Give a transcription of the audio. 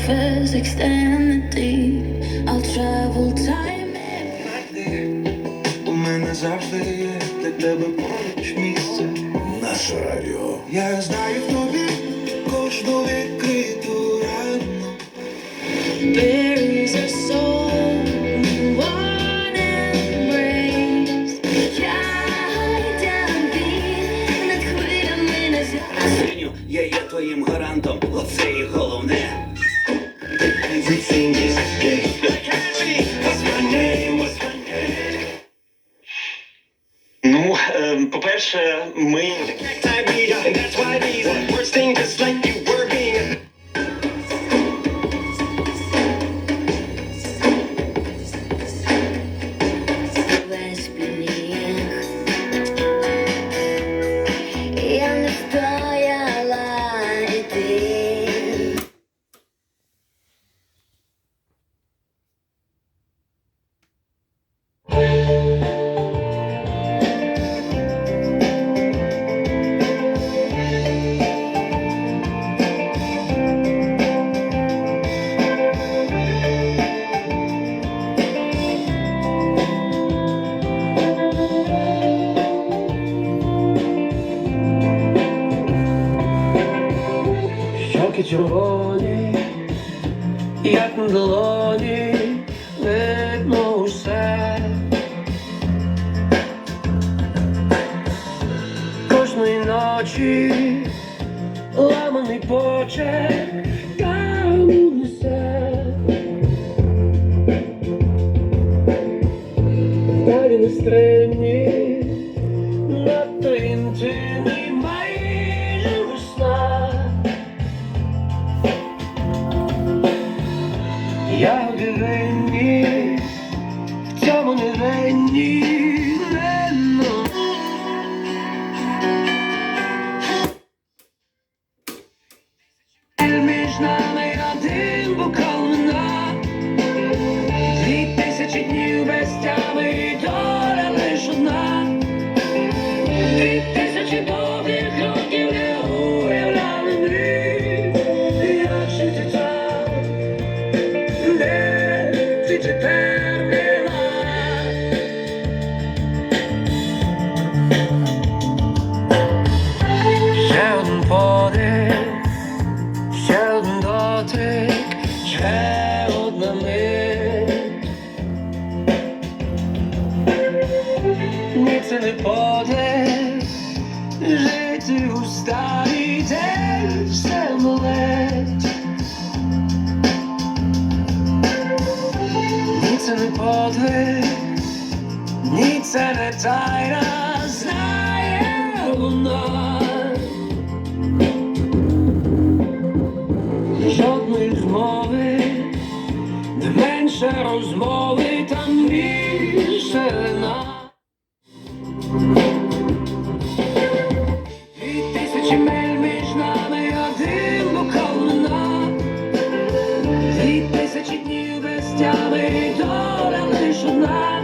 Surface, extend the deep. I'll travel time and У мене завжди є для тебе поруч місце. Наше радіо. Я знаю в тобі кожну відкриту рану. buries our soul in one embrace. Hide and beat над хвилями не з'ясне. Женю, я є твоїм гарантом, оце і головне. Everything is okay. What's my name? What's my name? Ну, е, по-перше, ми And that's why these words think just like червоні, як на долоні, видно усе. Кожної ночі ламаний почек цьому не винні. Між нами один бокал вина, тисячі днів без тями, і доля лиш одна. Тисячі довгих років не уявляли ми, як жити Ні, це не подих, жити у старий день все болить. Ні, це не подвиг, ні, це не тайна, знає вона. Жодної змови, де менше розмови, Дві тисячі днів без тями, доля лиш одна.